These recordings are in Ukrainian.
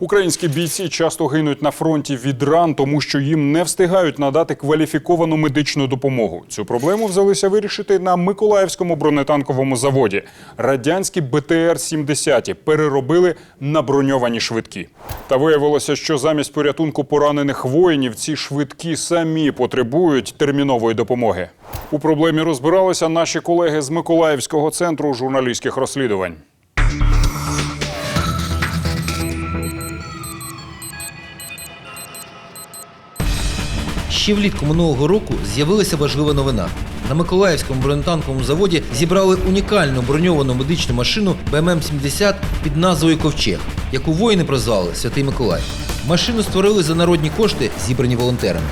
Українські бійці часто гинуть на фронті від ран, тому що їм не встигають надати кваліфіковану медичну допомогу. Цю проблему взялися вирішити на Миколаївському бронетанковому заводі. Радянські БТР-70 переробили на броньовані швидкі. Та виявилося, що замість порятунку поранених воїнів ці швидкі самі потребують термінової допомоги. У проблемі розбиралися наші колеги з Миколаївського центру журналістських розслідувань. Ще влітку минулого року з'явилася важлива новина. На Миколаївському бронетанковому заводі зібрали унікальну броньовану медичну машину БММ-70 під назвою Ковчег, яку воїни прозвали Святий Миколай. Машину створили за народні кошти, зібрані волонтерами.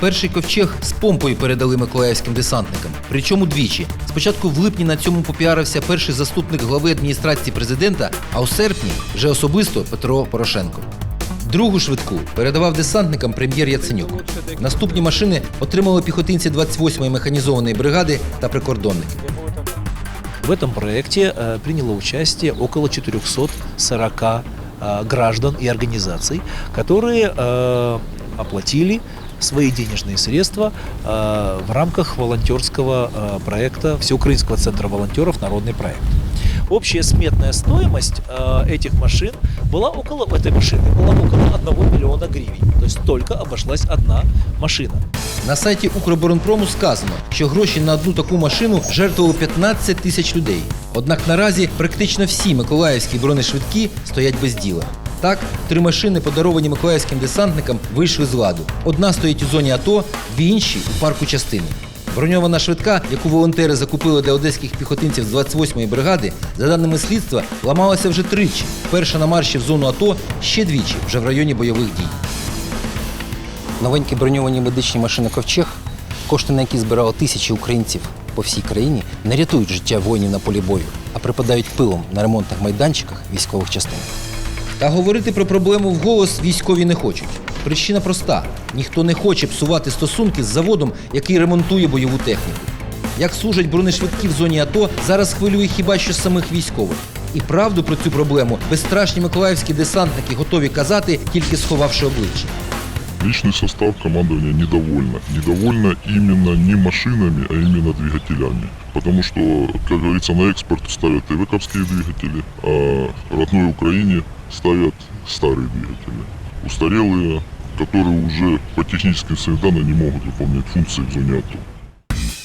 Перший ковчег з помпою передали миколаївським десантникам. Причому двічі. Спочатку в липні на цьому попіарився перший заступник глави адміністрації президента, а у серпні вже особисто Петро Порошенко. Другу швидку передавав десантникам прем'єр Яценюк. Наступні машини отримали піхотинці 28-ї механізованої бригади та прикордонники. В этом проекте э, приняло участие около 440 э, граждан и организаций, которые э, оплатили свои денежные средства э, в рамках волонтерского э, проекта Всеукраинского центра волонтеров «Народный проект». Общая сметная стоимость э, этих машин была около этой машины была около 1 миллиона гривен. То есть только обошлась одна машина. На сайті Укроборонпрому сказано, що гроші на одну таку машину жертвували 15 тисяч людей. Однак наразі практично всі миколаївські бронешвидкі стоять без діла. Так, три машини, подаровані миколаївським десантникам, вийшли з ладу. Одна стоїть у зоні АТО, дві інші у парку частини. Броньована швидка, яку волонтери закупили для одеських піхотинців з 28-ї бригади, за даними слідства, ламалася вже тричі. Перша на марші в зону АТО ще двічі, вже в районі бойових дій. Новенькі броньовані медичні машини Ковчег, кошти на які збирали тисячі українців по всій країні, не рятують життя воїнів на полі бою, а припадають пилом на ремонтних майданчиках військових частин. Та говорити про проблему вголос військові не хочуть. Причина проста: ніхто не хоче псувати стосунки з заводом, який ремонтує бойову техніку. Як служать бронешвидкі в зоні АТО, зараз хвилює хіба що самих військових. І правду про цю проблему безстрашні миколаївські десантники готові казати, тільки сховавши обличчя. Личный состав командования недовольно. Недовольно именно не машинами, а именно двигателями. Потому что, как говорится, на экспорт ставят ивековские двигатели, а родной Украине ставят старые двигатели. Устарелые, которые уже по техническим своим данным не могут выполнять функции в зоне АТО.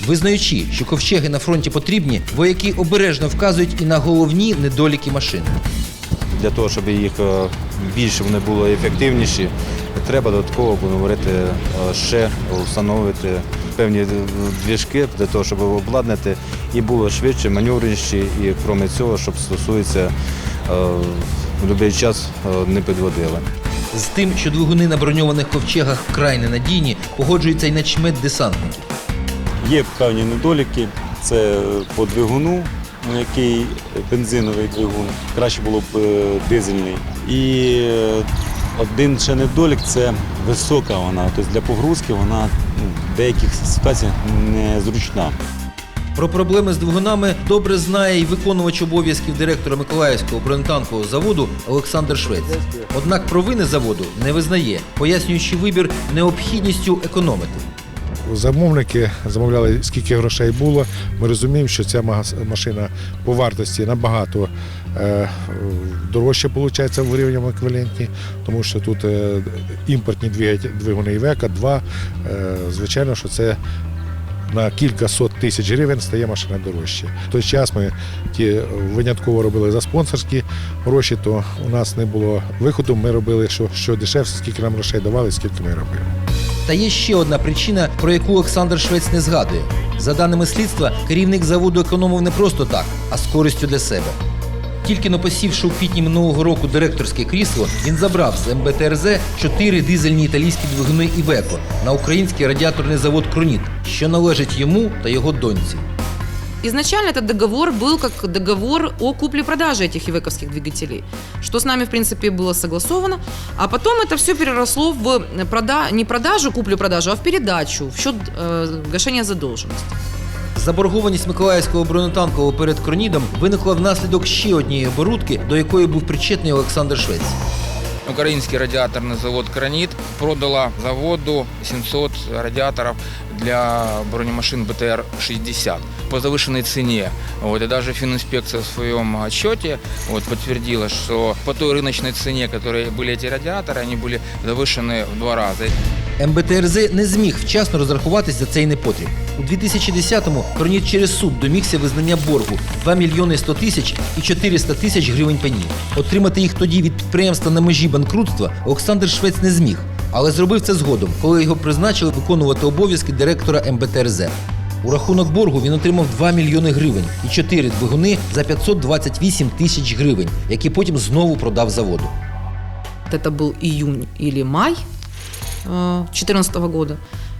Визнаючи, що ковчеги на фронті потрібні, вояки обережно вказують і на головні недоліки машини. для того, щоб їх е, більше вони були ефективніші, треба додатково будемо говорити, е, ще встановити певні е, двіжки для того, щоб обладнати і було швидше, маневреніші, і крім цього, щоб стосується е, в будь-який час е, не підводили. З тим, що двигуни на броньованих ковчегах вкрай ненадійні, погоджується й начмет десантників. Є певні недоліки. Це по двигуну, ну, який бензиновий двигун. Краще було б е, дизельний. І е, один ще недолік це висока вона. Тобто для погрузки вона ну, в деяких ситуаціях незручна. Про проблеми з двигунами добре знає і виконувач обов'язків директора Миколаївського бронетанкового заводу Олександр Швець. Однак провини заводу не визнає, пояснюючи вибір необхідністю економити. Замовники замовляли скільки грошей було. Ми розуміємо, що ця машина по вартості набагато е, дорожче виходить в гривневому еквіваленті, тому що тут е, імпортні двигуни Івека, два. Е, звичайно, що це на кілька сот тисяч гривень стає машина дорожче. В той час ми ті винятково робили за спонсорські гроші, то у нас не було виходу. Ми робили що, що дешевше, скільки нам грошей давали, скільки ми робили. Та є ще одна причина, про яку Олександр Швець не згадує. За даними слідства, керівник заводу економив не просто так, а з користю для себе. Тільки но посівши у квітні минулого року директорське крісло, він забрав з МБТРЗ чотири дизельні італійські двигуни Івеко на український радіаторний завод Кроніт, що належить йому та його доньці. Изначально этот договор был как договор о купле-продаже этих ивековских двигателей, что с нами, в принципе, было согласовано. А потом это все переросло в прода... не продажу, куплю-продажу, а в передачу, в счет э, гашения задолженности. Заборгованість Миколаївського бронетанкового перед Кронідом виникла внаслідок ще однієї оборудки, до якої був причетний Олександр Швець. Украинский радиаторный завод «Кранит» продала заводу 700 радиаторов для бронемашин БТР-60 по завышенной цене. Вот, и даже фининспекция в своем отчете вот, подтвердила, что по той рыночной цене, которые были эти радиаторы, они были завышены в два раза. МБТРЗ не зміг вчасно розрахуватись за цей непотріб. У 2010-му Кроніт через суд домігся визнання боргу 2 мільйони 100 тисяч і 400 тисяч гривень пені. Отримати їх тоді від підприємства на межі банкрутства Олександр Швець не зміг, але зробив це згодом, коли його призначили виконувати обов'язки директора МБТРЗ. У рахунок боргу він отримав 2 мільйони гривень і 4 двигуни за 528 тисяч гривень, які потім знову продав заводу. это был июнь или май 2014 года,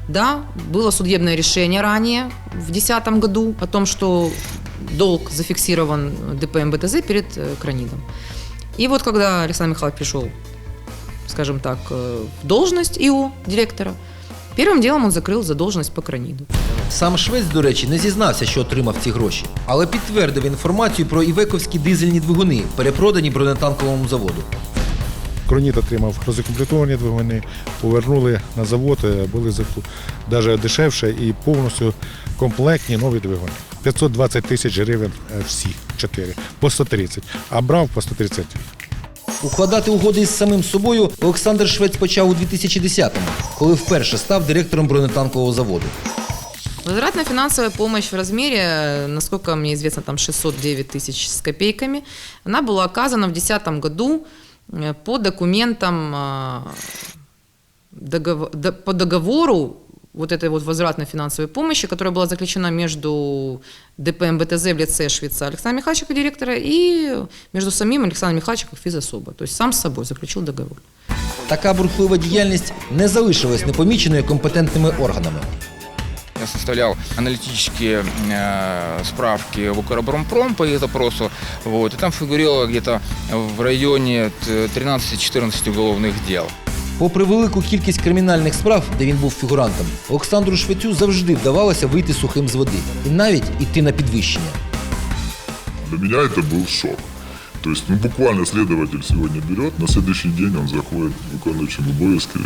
да, было судебное решение ранее, в 2010 году, о том, что долг зафиксирован ДП МБТЗ перед э, Кранидом. И вот когда Александр Михайлович пришел, скажем так, э, в должность ИО директора, первым делом он закрыл задолженность по Краниду. Сам Швець, до речі, не зізнався, що отримав ці гроші, але підтвердив інформацію про івековські дизельні двигуни, перепродані бронетанковому заводу. Кроніт отримав розукомплектовані двигуни, повернули на завод, е, були навіть дешевше і повністю комплектні нові двигуни. 520 тисяч гривень е, всі чотири, по 130, а брав по 130. Укладати угоди із самим собою Олександр Швець почав у 2010-му, коли вперше став директором бронетанкового заводу. Возвратная финансовая помощь в размере, э, насколько мне известно, там 609 тысяч с копейками, она была оказана в 2010 году э, по документам, э, догов- до- по договору вот этой вот возвратной финансовой помощи, которая была заключена между ДП МБТЗ в лице швейца Александра Михайловича как директора и между самим Александром Михайловичем как физособа. То есть сам с собой заключил договор. Така бурхлива діяльність не залишилась непоміченою компетентними органами. Я составлял аналитические э, справки в Укроборонпром по их запросу, вот, и там фигурировало где-то в районе т- 13-14 уголовных дел. Попри велику кількість кримінальних справ, де він був фігурантом, Олександру Швецю завжди вдавалося вийти сухим з води і навіть іти на підвищення. Для меня это был шок. То есть, ну, буквально следователь сегодня берет, на следующий день он заходит выполняющим обовязки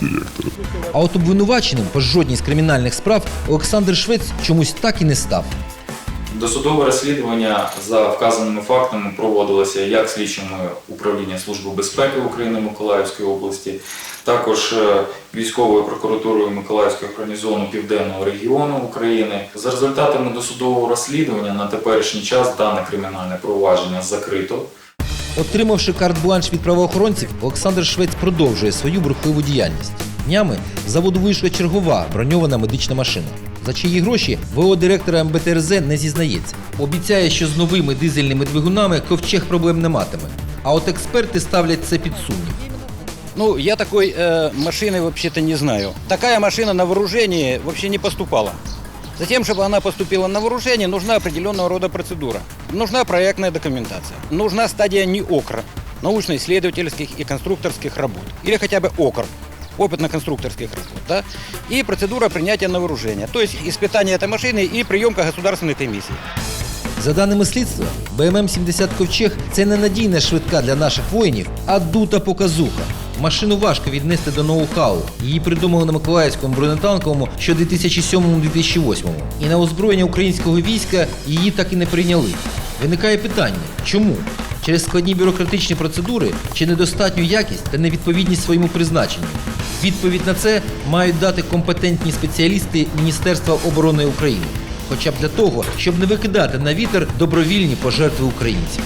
директора. А от обвинуваченим по жодній з кримінальних справ Олександр Швець чомусь так і не став. Досудове розслідування за вказаними фактами проводилося як слідчими управління Служби безпеки України Миколаївської області, також е, військовою прокуратурою Миколаївського гарнізону Південного регіону України. За результатами досудового розслідування на теперішній час дане кримінальне провадження закрито. Отримавши карт-бланш від правоохоронців, Олександр Швець продовжує свою бурхливу діяльність. Днями з заводу вийшла чергова броньована медична машина. За чиї гроші ВО директора МБТРЗ не зізнається. Обіцяє, що з новими дизельними двигунами ковчег проблем не матиме. А от експерти ставлять це під сумнів. Ну, я такой э, машины вообще-то не знаю. Такая машина на вооружение вообще не поступала. Затем, чтобы она поступила на вооружение, нужна определенного рода процедура. Нужна проектная документация. Нужна стадия НИОКР, научно-исследовательских и конструкторских работ. Или хотя бы ОКР, опытно-конструкторских работ. Да? И процедура принятия на вооружение. То есть испытание этой машины и приемка государственной комиссии. За даними слідства, БММ-70 Ковчег це не надійна швидка для наших воїнів, а дута показуха. Машину важко віднести до ноу-хау. Її придумали на Миколаївському бронетанковому ще 2007-2008. І на озброєння українського війська її так і не прийняли. Виникає питання, чому? Через складні бюрократичні процедури чи недостатню якість та невідповідність своєму призначенню? Відповідь на це мають дати компетентні спеціалісти Міністерства оборони України хоча б для того, щоб не викидати на вітер добровільні пожертви українців.